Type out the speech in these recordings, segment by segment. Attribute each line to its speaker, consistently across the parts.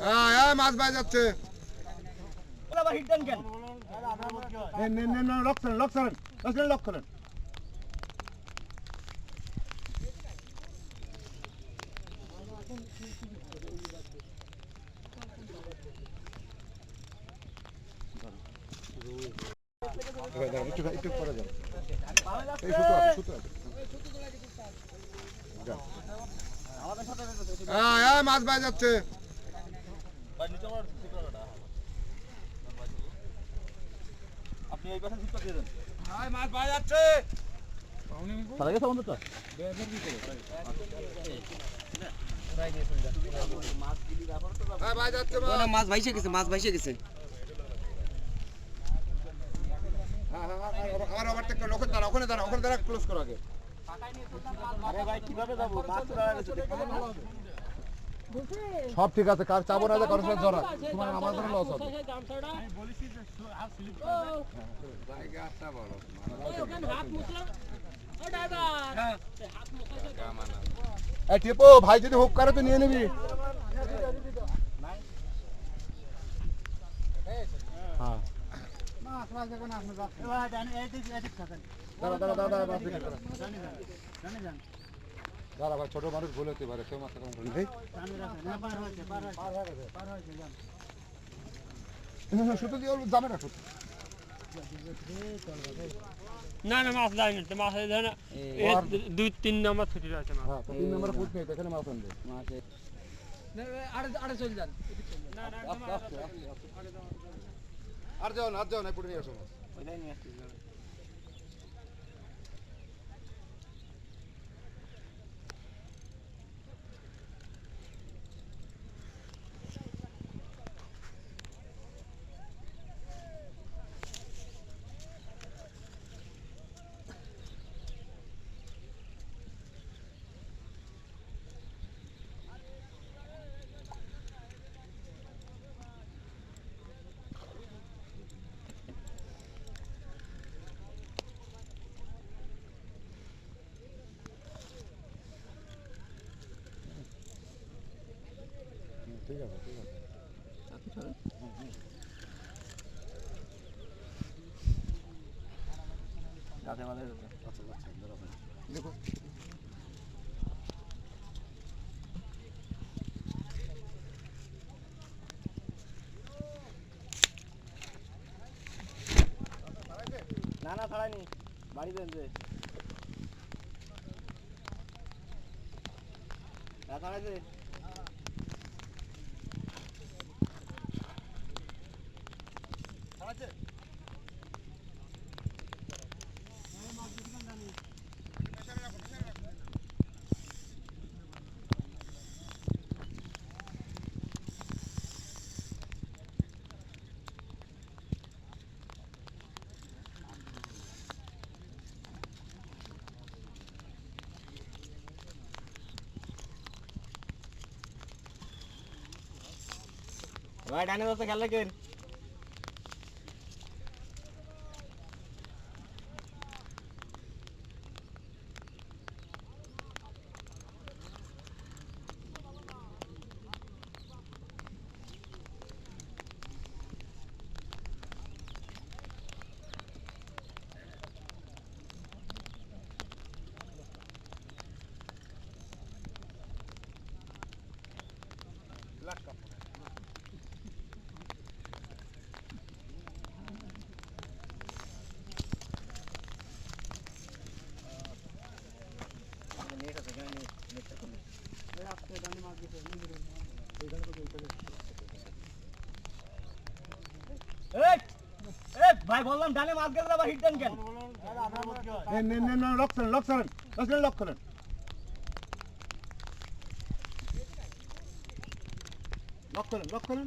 Speaker 1: হ্যাঁ হ্যাঁ মাছ ভাই যাচ্ছে। লক করেন লক করেন লক করেন একটু একটু পরে যান এই সুতো আছে সুতো আছে হ্যাঁ মাছ ভাই যাচ্ছে।
Speaker 2: আপনি এই পাশে সুতো দিয়ে দেন।
Speaker 1: মাছ ভাই যাচ্ছে।
Speaker 2: সারা গেছে বন্ধু তো।
Speaker 1: ভাই যাচ্ছে মাছ।
Speaker 3: মাছ ভাইসে গেছে মাছ ভাইসে গেছে।
Speaker 1: হ্যাঁ হ্যাঁ হ্যাঁ, আমার ওখানে দাঁড়া ওখানে দাঁড়া ওখানে দাঁড়া ক্লোজ করো আগে।
Speaker 2: আরে ভাই কীভাবে যাব? মাছ ধরা গেছে
Speaker 1: সব ঠিক আছে কার চাবো না যে কারোর সাথে জড়া তোমার আমার জন্য লস হবে। টেপো ভাই যদি হুক করে তো নিয়ে নিবি। হ্যাঁ। দাদা দাঁড়া মাছ দেখে দাঁড়া। ভাই ছোট মানুষ ভুল হতে পারে কেউ মাথা কম করে দিয়ে যাবে না শুধু
Speaker 4: না না মাছ যায় না মাছ যায় না দুই তিন নম্বর ছুটি আছে মাছ।
Speaker 1: হ্যাঁ তিন নম্বরে ফুট নেই তো এখানে মাছ আনবে। আর যাও না আর যাও না পুরো নিয়ে আসো মাছ।
Speaker 2: না না ছাড়াইনি বাড়ি যে। হ্যাঁ ছাড়াইছে ভাই ডানে দোস্ত খেলা কেন এই এই ভাই বললাম ডানে মাছ গেলে আবার হিট দেন কেন
Speaker 1: লক করেন লক করেন লক করেন লক করেন। লক করেন লক করেন।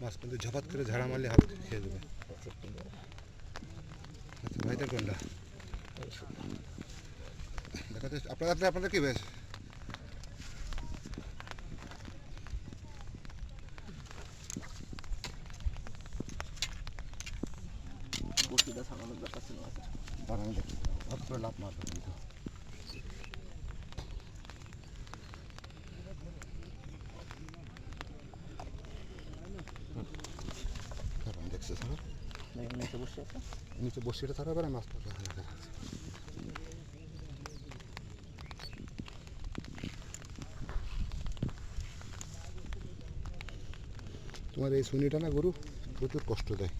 Speaker 1: মাছ কিন্তু ঝপাত করে ঝাড়া মারলে হাত খেয়ে দেবে। আচ্ছা ভাইদের কোনটা? দেখাতে আপনাদের আপনাদের- আপনাদের কি বেশ?
Speaker 2: বসিটা ছাড়ানোর ব্যাপার ছিল
Speaker 1: করে লাভ মারবে
Speaker 2: বসে আছে।
Speaker 1: নিচে বসিটা থাকা পারে মাছ ধরা। হবে। তোমার এই শুনিটা না গরু প্রচুর কষ্ট দেয়।